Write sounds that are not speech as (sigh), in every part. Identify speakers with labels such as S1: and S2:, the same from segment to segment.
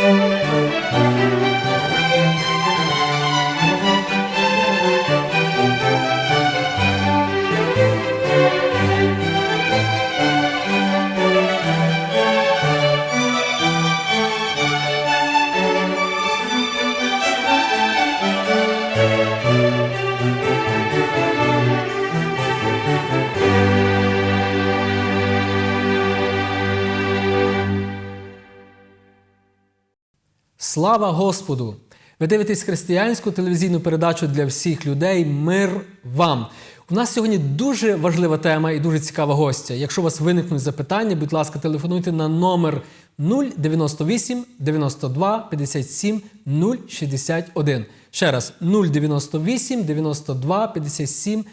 S1: Música Слава Господу! Ви дивитесь християнську телевізійну передачу для всіх людей Мир вам. У нас сьогодні дуже важлива тема і дуже цікава гостя. Якщо у вас виникнуть запитання, будь ласка, телефонуйте на номер 098 92 57 061. Ще раз 098 92 57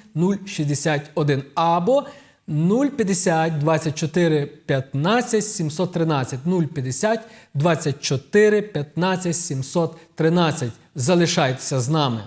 S1: 061 або 050 24 15 713 050 24 15 713. Залишайтеся з нами.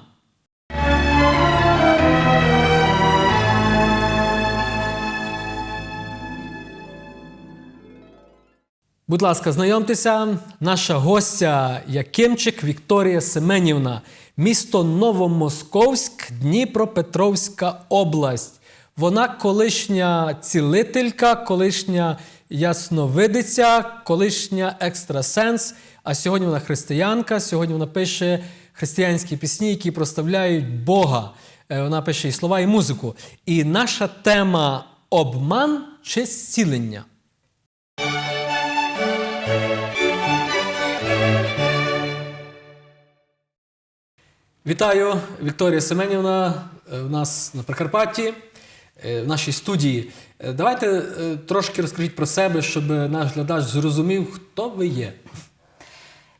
S1: Будь ласка, знайомтеся, наша гостя Якимчик Вікторія Семенівна, місто Новомосковськ, Дніпропетровська область. Вона колишня цілителька, колишня ясновидиця, колишня екстрасенс. А сьогодні вона християнка. Сьогодні вона пише християнські пісні, які проставляють Бога. Е, Вона пише і слова, і музику. І наша тема обман чи зцілення. Вітаю, Вікторія Семенівна. е, У нас на Прикарпатті, е, в нашій студії. Е, Давайте е, трошки розкажіть про себе, щоб наш глядач зрозумів, хто ви є.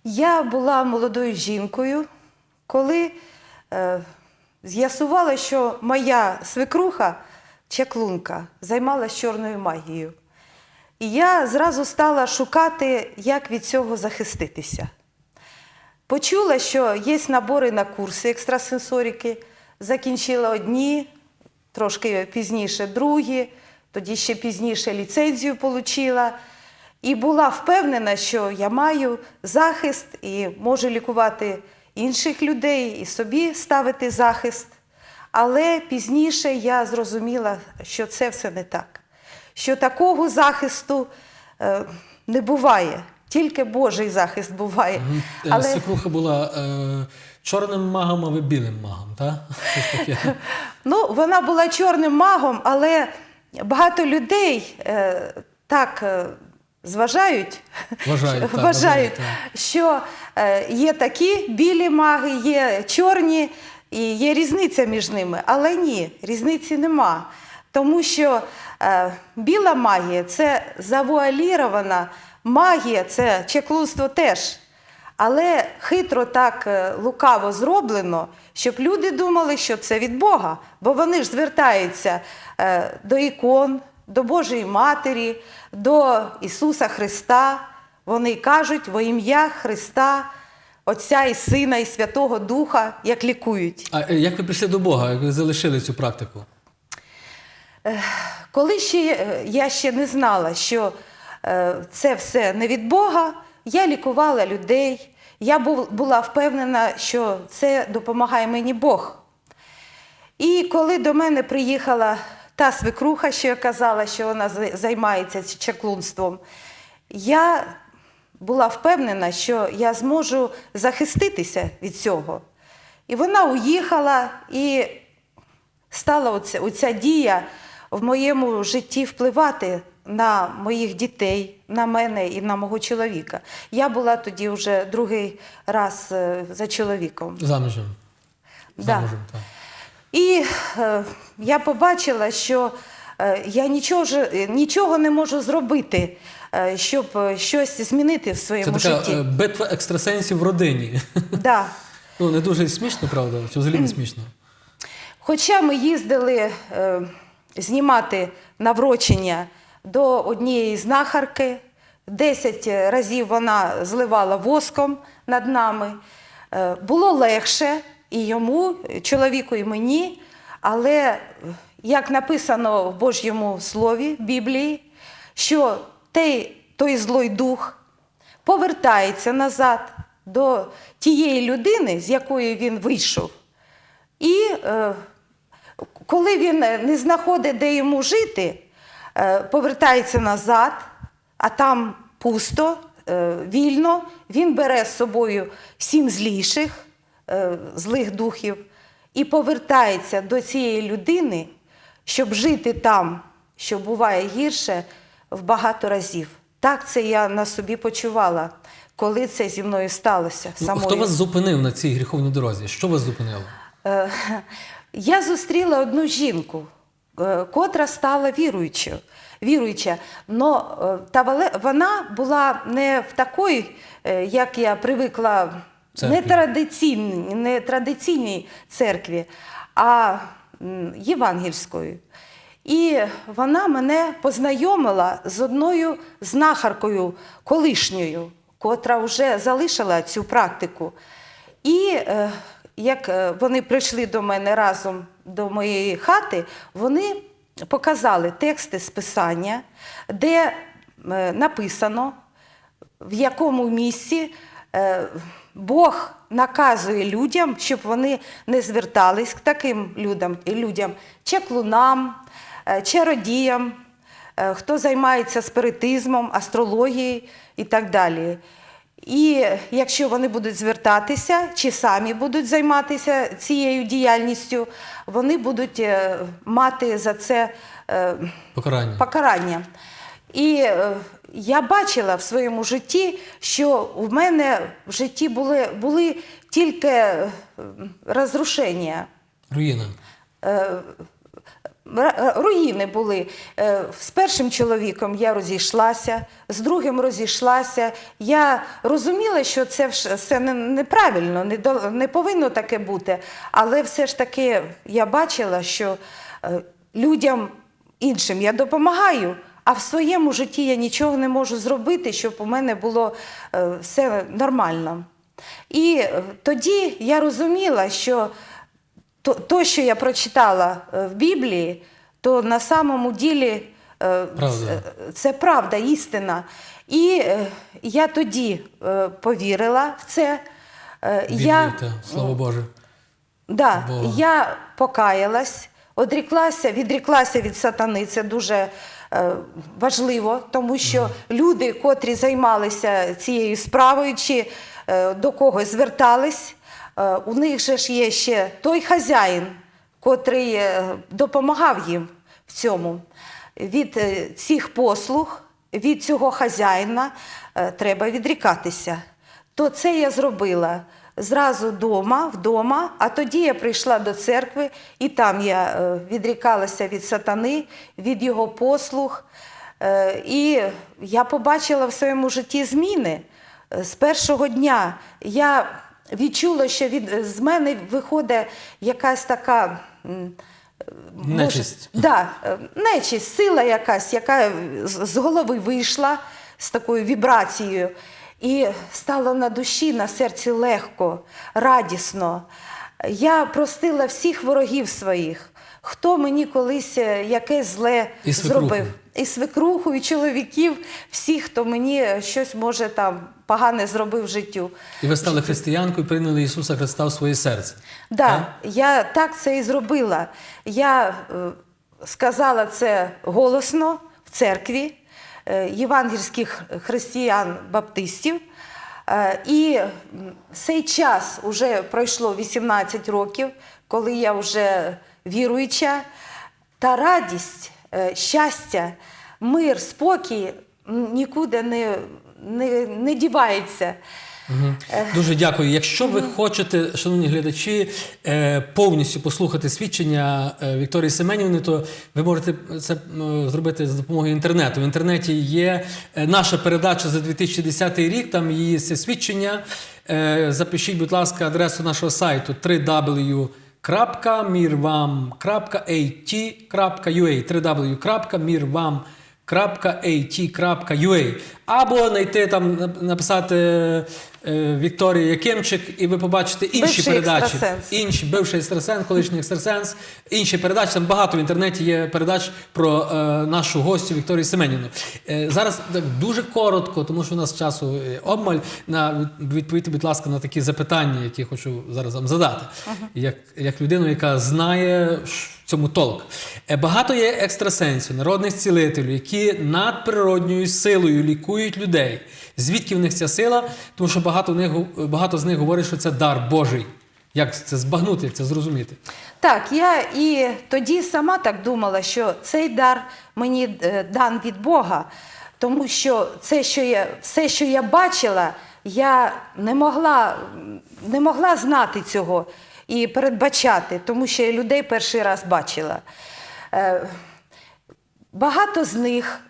S2: Я була молодою жінкою, коли е, з'ясувала, що моя свекруха, чаклунка, займалася чорною магією. І я зразу стала шукати, як від цього захиститися. Почула, що є набори на курси екстрасенсорики, закінчила одні, трошки пізніше другі, тоді ще пізніше ліцензію отримала. І була впевнена, що я маю захист і можу лікувати інших людей і собі ставити захист. Але пізніше я зрозуміла, що це все не так. Що такого захисту е, не буває, тільки Божий захист буває.
S1: Е,
S2: Але...
S1: Свекруха була е, чорним магом, а ви білим магом, так? (laughs)
S2: Ну, вона була чорним магом, але багато людей е, так е, зважають,
S1: Вважають, (laughs) так,
S2: вважають,
S1: вважають,
S2: що е, є такі білі маги, є чорні, і є різниця між ними. Але ні, різниці нема. Тому що е, біла магія це завуалірована магія, це чеклунство теж. Але хитро так е, лукаво зроблено, щоб люди думали, що це від Бога. Бо вони ж звертаються е, до ікон, до Божої Матері, до Ісуса Христа. Вони кажуть во ім'я Христа, Отця і Сина, і Святого Духа, як лікують.
S1: А е, як ви прийшли до Бога, як ви залишили цю практику?
S2: Коли ще я ще не знала, що це все не від Бога, я лікувала людей. Я була впевнена, що це допомагає мені Бог. І коли до мене приїхала та свекруха, що я казала, що вона займається чаклунством, я була впевнена, що я зможу захиститися від цього. І вона уїхала, і стала оця, оця дія в моєму житті впливати на моїх дітей, на мене і на мого чоловіка. Я була тоді вже другий раз е, за чоловіком.
S1: Заміжем.
S2: Да.
S1: Замужем, так.
S2: І е, я побачила, що е, я нічого, ж- нічого не можу зробити, е, щоб е, щось змінити в
S1: Це
S2: своєму
S1: така
S2: житті.
S1: е, битва екстрасенсів в родині.
S2: Да. (laughs)
S1: Ну, не дуже смішно, правда? Чи взагалі не смішно?
S2: Хоча ми їздили е, знімати наврочення до однієї знахарки, 10 разів вона зливала воском над нами. Е, було легше і йому, чоловіку, і мені, але е, як написано в Божому Слові, Біблії, що той, той злой дух повертається назад до тієї людини, з якої він вийшов. І е, коли він не знаходить, де йому жити, повертається назад, а там пусто, е, вільно, він бере з собою сім зліших, е, злих духів і повертається до цієї людини, щоб жити там, що буває гірше, в багато разів. Так це я на собі почувала, коли це зі мною сталося.
S1: Ну,
S2: самою.
S1: хто вас зупинив на цій гріховній дорозі? Що вас зупинило?
S2: Е, (laughs) Я зустріла одну жінку, е, котра стала віруючою. Віруюча, но е, та вона була не в такої, е, як я привикла,
S1: Церкві.
S2: не традиційній, не традиційній церкві, а євангельською. І вона мене познайомила з одною знахаркою колишньою, котра вже залишила цю практику. І е, як е, вони прийшли до мене разом до моєї хати, вони показали тексти з писання, де е, написано, в якому місці е, Бог наказує людям, щоб вони не звертались к таким людям, людям чеклунам, чародіям, хто займається спиритизмом, астрологією і так далі. І якщо вони будуть звертатися чи самі будуть займатися цією діяльністю, вони будуть е, мати за це е,
S1: Покарання.
S2: покарання. І е, я бачила в своєму житті, що в мене в житті були, були тільки розрушення.
S1: Руїна.
S2: Руїни були. Е, З першим чоловіком я розійшлася, з другим розійшлася. Я розуміла, що це все неправильно, не, повинно таке бути. Але все ж таки я бачила, що е, людям іншим я допомагаю, а в своєму житті я нічого не можу зробити, щоб у мене було е, все нормально. І тоді я розуміла, що то, то, що я прочитала е, в Біблії, то на самому ділі е,
S1: Правда.
S2: Це, правда, істина. І е, я тоді повірила в це. Е, я,
S1: та, Слово Боже.
S2: да,
S1: Бога.
S2: я покаялась, одріклася, відріклася від сатани. Це дуже е, важливо, тому що люди, котрі займалися цією справою, чи е, до когось звертались, у них же ж є ще той хазяїн, котрий е, допомагав їм в цьому. Від е, цих послуг, від цього хазяїна е, треба відрікатися. То це я зробила зразу вдома, вдома, а тоді я прийшла до церкви, і там я е, відрікалася від сатани, від його послуг. Е, І я побачила в своєму житті зміни. Е, З першого дня я відчула, що від, з мене виходить якась така. може. Да, е, нечисть, сила якась, яка з голови вийшла з такою вібрацією. І стало на душі, на серці легко, радісно. Я простила всіх ворогів своїх, хто мені колись е, якесь зле
S1: І
S2: зробив. І свекруху, і чоловіків, всіх, хто мені щось може там погане зробив життю.
S1: І ви стали християнкою, прийняли Ісуса Христа в своє серце.
S2: Да,
S1: Так?
S2: я так це і зробила. Я е, сказала це голосно в церкві е, євангельських християн-баптистів. Е, і цей час вже пройшло 18 років, коли я вже віруюча. Та радість, е, щастя, мир, спокій нікуди не, не, не дівається.
S1: Дуже дякую. Якщо ви хочете, шановні глядачі, е, повністю послухати свідчення е, Вікторії Семенівни, то ви можете це зробити за допомогою інтернету. В інтернеті є е, наша передача за 2010 рік, там її свідчення. Запишіть, будь ласка, адресу нашого сайту www.mirvam.at.ua www.mirvam.at.ua або знайти там, написати е, Вікторія Якимчик, і ви побачите інші
S2: Бивший
S1: передачі.
S2: екстрасенс.
S1: Інші бивший екстрасенс, колишній екстрасенс, інші передачі. Там багато в інтернеті є передач про е, нашу гостю Вікторію Семеніну. Е, зараз так дуже коротко, тому що у нас часу е, обмаль. На відповідьте, будь ласка, на такі запитання, які хочу зараз вам задати, як, як людину, яка знає цьому толк. Е, Багато є екстрасенсів, народних цілителів, які надприродньою силою лікують людей. Звідки в них ця сила? Тому що багато, них, багато з них говорять, що це дар Божий. Як це збагнути, як це зрозуміти?
S2: Так, я і тоді сама так думала, що цей дар мені е, дан від Бога, тому що це, що я, все, що я бачила, я не могла, не могла знати цього і передбачати, тому що я людей перший раз бачила. Е, Багато з них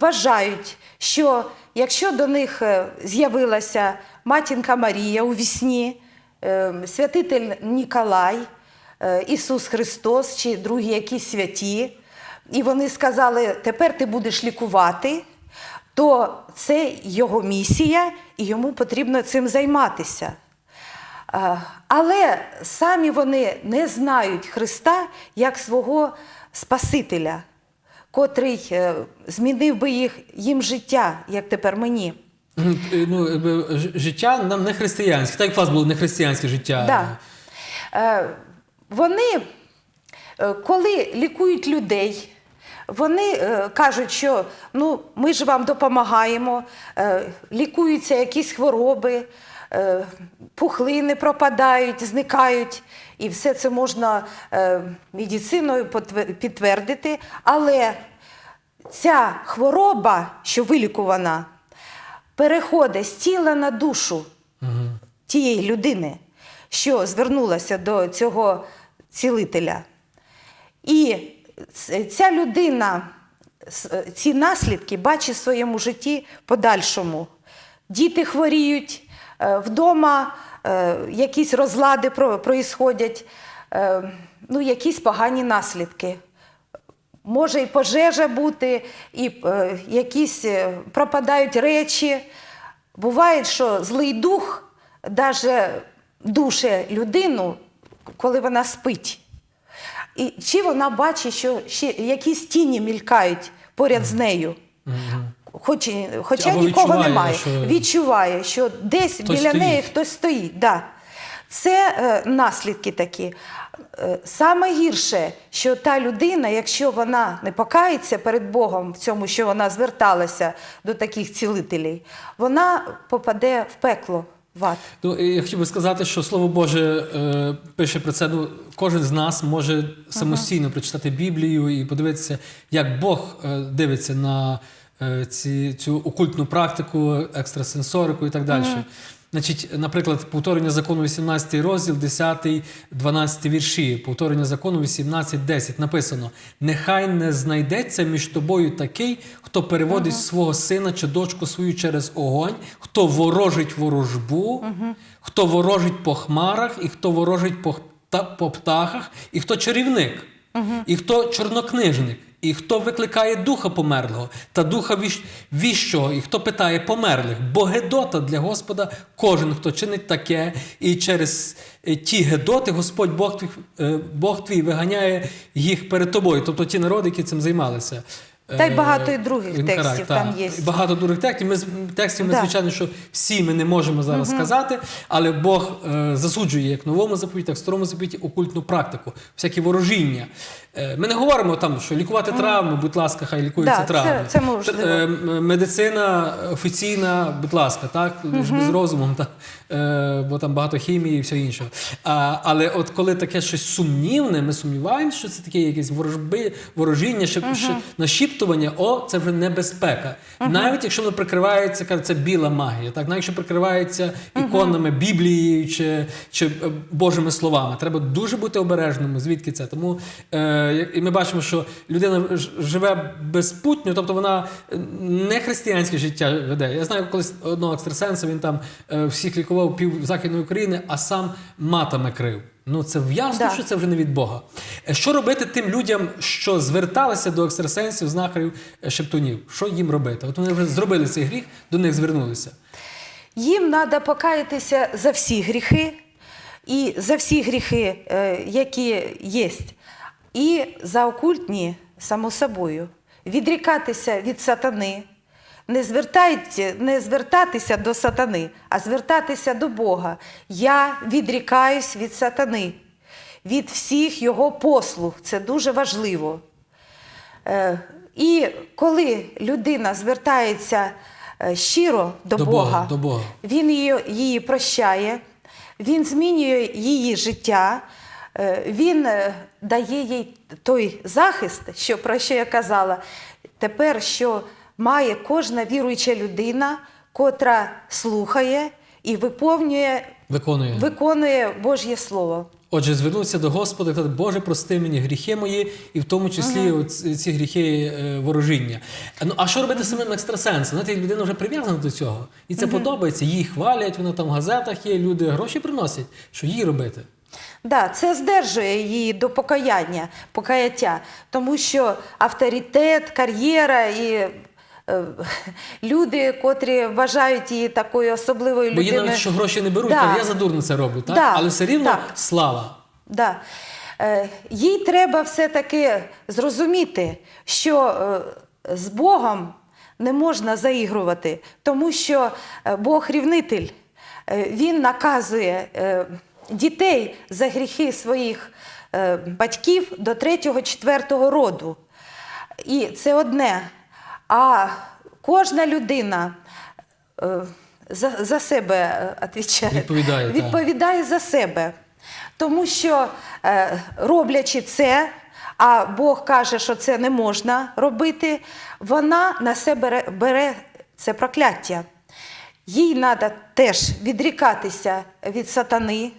S2: вважають, що якщо до них е, з'явилася матінка Марія у вісні, е, святитель Ніколай, е, Ісус Христос чи другі якісь святі, і вони сказали, тепер ти будеш лікувати, то це його місія, і йому потрібно цим займатися. Е, Але самі вони не знають Христа як свого Спасителя, котрий е, змінив би їх, їм життя, як тепер мені.
S1: Е, Ну, життя нам не християнське, так як у вас було не християнське життя.
S2: Да. Е, Вони, е, коли лікують людей, вони е, кажуть, що ну, ми ж вам допомагаємо, е, лікуються якісь хвороби, е, пухлини пропадають, зникають, і все це можна е, медициною підтвердити. Але ця хвороба, що вилікувана, переходить з тіла на душу тієї людини, що звернулася до цього цілителя. І ця людина ці наслідки бачить в своєму житті подальшому. Діти хворіють, е, вдома е, якісь розлади про- проїсходять, е, ну, якісь погані наслідки. Може і пожежа бути, і е, якісь е, пропадають речі. Буває, що злий дух даже душе людину, коли вона спить. І чи вона бачить, що ще якісь тіні мількають поряд з нею. Хоч, хоча
S1: Або
S2: нікого
S1: відчуває,
S2: немає.
S1: що-
S2: Відчуває, що десь
S1: Хтось
S2: біля
S1: стоїть.
S2: неї хтось стоїть. Да. Це е, наслідки такі. Е, Саме гірше, що та людина, якщо вона не покається перед Богом в цьому, що вона зверталася до таких цілителів, вона попаде в пекло, в ад.
S1: Ну, і я хотів би сказати, що Слово Боже е, пише про це. Ну, кожен з нас може самостійно прочитати Біблію і подивитися, як Бог е, дивиться на ці, цю окультну практику, екстрасенсорику і так далі. Значить, наприклад, повторення закону 18 розділ, 10, 12 вірші. Повторення закону 18.10 написано: Нехай не знайдеться між тобою такий, хто переводить свого сина чи дочку свою через огонь, хто ворожить ворожбу, хто ворожить по хмарах, і хто ворожить по, та- по птахах, і хто чарівник, і хто чорнокнижник. І хто викликає духа померлого та духа віщ- віщого, і хто питає померлих, бо гедота для Господа кожен, хто чинить таке, і через е, ті гедоти Господь Бог твій, е, Бог твій виганяє їх перед тобою, тобто ті народи, які цим займалися.
S2: Та й
S1: Е,
S2: багато і других текстів там є.
S1: Багато других текстів. Ми текстів ми, звичайно, що всі ми не можемо зараз сказати, але Бог е, засуджує як в новому заповіті, так в старому заповіті окультну практику, всякі ворожіння. Е, ми не говоримо там, що лікувати травми, будь ласка, хай лікуються
S2: Да,
S1: травми.
S2: це можливо.
S1: Е, медицина офіційна, будь ласка, так, ж без розумом, так, бо там багато хімії і все інше. А, але от коли таке щось сумнівне, ми сумніваємося, що це таке якесь ворожби, ворожіння, шип, ши- нашіптування, о, це вже небезпека. Навіть якщо воно прикривається, каже, це біла магія, так, навіть якщо прикривається іконами, Біблією чи, чи е, Божими словами, треба дуже бути обережними, звідки це. Тому е, і ми бачимо, що людина живе безпутньо, тобто вона е, не християнське життя веде. Я знаю колись одного екстрасенса, він там е, всіх лікував пів Західної України, а сам матами крив. Ну це ясно,
S2: Да.
S1: що це вже не від Бога. Е, Що робити тим людям, що зверталися до екстрасенсів, знахарів, е, шептунів? Що їм робити? От вони вже зробили цей гріх, до них звернулися.
S2: їм треба покаятися за всі гріхи, і за всі гріхи, е, які є, і за окультні, само собою, відрікатися від сатани, не, звертайте, не звертатися до сатани, а звертатися до Бога. Я відрікаюсь від сатани, від всіх його послуг. Це дуже важливо. Е, І коли людина звертається е, щиро до,
S1: До
S2: Бога,
S1: Бога, до Бога.
S2: він її, її прощає, він змінює її життя, е, він дає їй той захист, що про що я казала, тепер що має кожна віруюча людина, котра слухає і виповнює,
S1: Виконує.
S2: виконує Божє Слово.
S1: Отже, звернувся до Господа казати, Боже, прости мені гріхи мої, і в тому числі оці- ці гріхи е, ворожіння. Ну а що робити з самим екстрасенсом? Знаєте, людина вже прив'язана до цього, і це подобається. Її хвалять, вона там в газетах є, люди гроші приносять. Що їй робити?
S2: Да, це здержує її до покаяння, покаяття, тому що авторитет, кар'єра і люди, котрі вважають її такою особливою
S1: Бо є навіть що гроші не беруть,
S2: Да.
S1: кажуть, я за дурно це роблю, так?
S2: Да,
S1: але все рівно
S2: так.
S1: слава.
S2: Да. Е, їй треба все-таки зрозуміти, що е, з Богом не можна заігрувати, тому що е, Бог рівнитель. Е, Він наказує е, дітей за гріхи своїх е, батьків до третього, четвертого роду. І це одне. А кожна людина е, за, за себе е, відповідає.
S1: Відповідає,
S2: відповідає за себе. Тому що, е, роблячи це, а Бог каже, що це не можна робити, вона на себе бере, бере це прокляття. Їй треба теж відрікатися від сатани,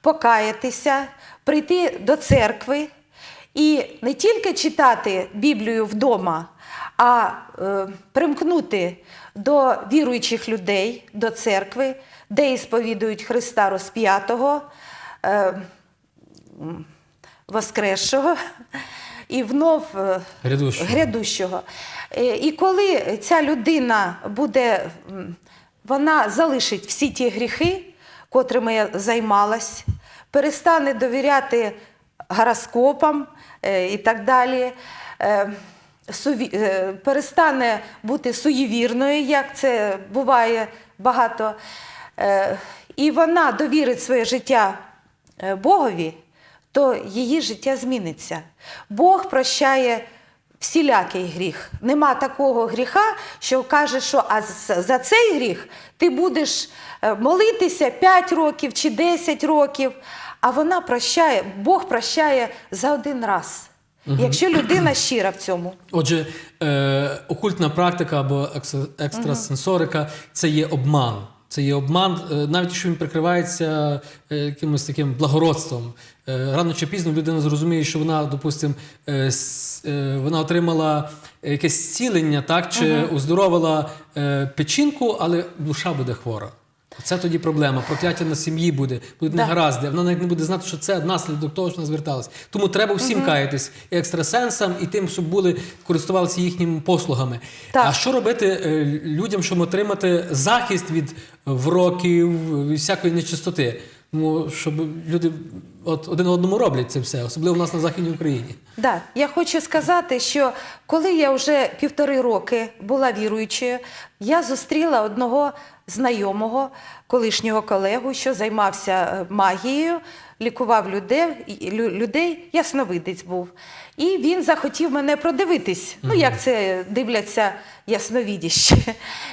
S2: покаятися, прийти до церкви і не тільки читати Біблію вдома, а е, примкнути до віруючих людей, до церкви, де і сповідують Христа розп'ятого, е, воскресшого і внов е,
S1: Грядущого.
S2: грядущого. Е, І коли ця людина буде, вона залишить всі ті гріхи, котрими я займалась, перестане довіряти гороскопам е, і так далі. Е, Перестане бути суєвірною, як це буває багато. Е, І вона довірить своє життя е, Богові, то її життя зміниться. Бог прощає всілякий гріх. Нема такого гріха, що каже, що а за цей гріх ти будеш молитися 5 років чи 10 років, а вона прощає, Бог прощає за один раз. Якщо людина щира в цьому.
S1: Отже, е, окультна практика або екс- екстрасенсорика це є обман. Це є обман, е, навіть якщо він прикривається е, якимось таким благородством. Е, Рано чи пізно людина зрозуміє, що вона, допустимо, вона отримала якесь зцілення, так, чи оздоровила е, печінку, але душа буде хвора. Це тоді проблема. Прокляття на сім'ї буде, будуть
S2: Да.
S1: негаразди. Вона навіть не буде знати, що це наслідок того, що вона зверталась. Тому треба всім каятись і екстрасенсам, і тим, щоб були користувалися їхніми послугами.
S2: Так.
S1: А що робити е, людям, щоб отримати захист від вроків, від всякої нечистоти? Ну, щоб люди от один одному роблять це все, особливо в нас на Західній Україні.
S2: Да, я хочу сказати, що коли я вже півтори роки була віруючою, я зустріла одного знайомого, колишнього колегу, що займався е, магією, лікував людей, людей ясновидець був. І він захотів мене продивитись. Ну, як це дивляться ясновідіще.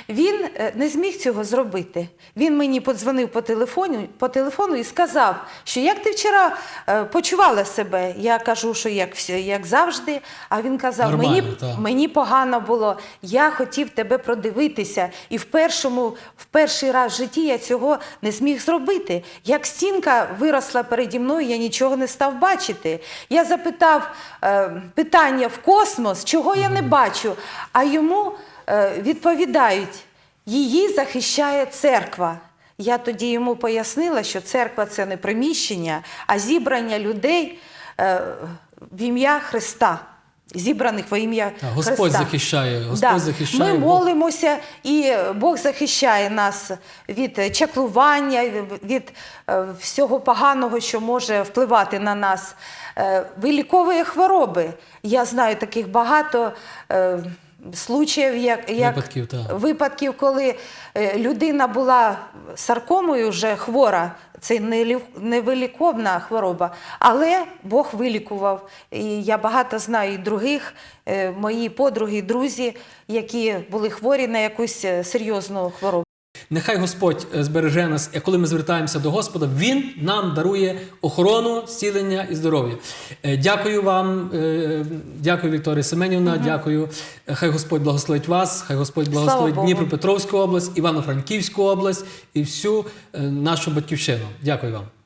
S2: Він е, не зміг цього зробити. Він мені подзвонив по телефону, по телефону і сказав, що як ти вчора е, почувала себе? Я кажу, що як, всі- як завжди. А він казав,
S1: Нормально,
S2: мені, мені погано було, я хотів тебе продивитися. І в, першому, в перший раз в житті я цього не зміг зробити. Як стінка виросла переді мною, я нічого не став бачити. Я запитав е, питання в космос, чого я не бачу. А йому відповідають: її захищає церква. Я тоді йому пояснила, що церква це не приміщення, а зібрання людей е, в ім'я Христа. зібраних во ім'я
S1: Господь
S2: Христа.
S1: захищає, Господь
S2: Да.
S1: захищає.
S2: Ми
S1: Бог-
S2: молимося, і Бог захищає нас від чаклування, від е, всього поганого, що може впливати на нас. Е, Виліковує хвороби. Я знаю таких багато е, случаїв, як, як
S1: Випадків,
S2: випадків, коли е, людина була саркомою вже хвора. Це невиліковна хвороба, але Бог вилікував. І я багато знаю і других, е, мої подруги, друзі, які були хворі на якусь е, серйозну хворобу.
S1: Нехай Господь е, збереже нас, і коли ми звертаємося до Господа, Він нам дарує охорону, зцілення і здоров'я. Е, Дякую вам, е, дякую, Вікторія Семенівна, дякую. Е, Хай Господь благословить вас, хай Господь благословить Дніпропетровську область, Івано-Франківську область і всю е, нашу батьківщину. Дякую вам.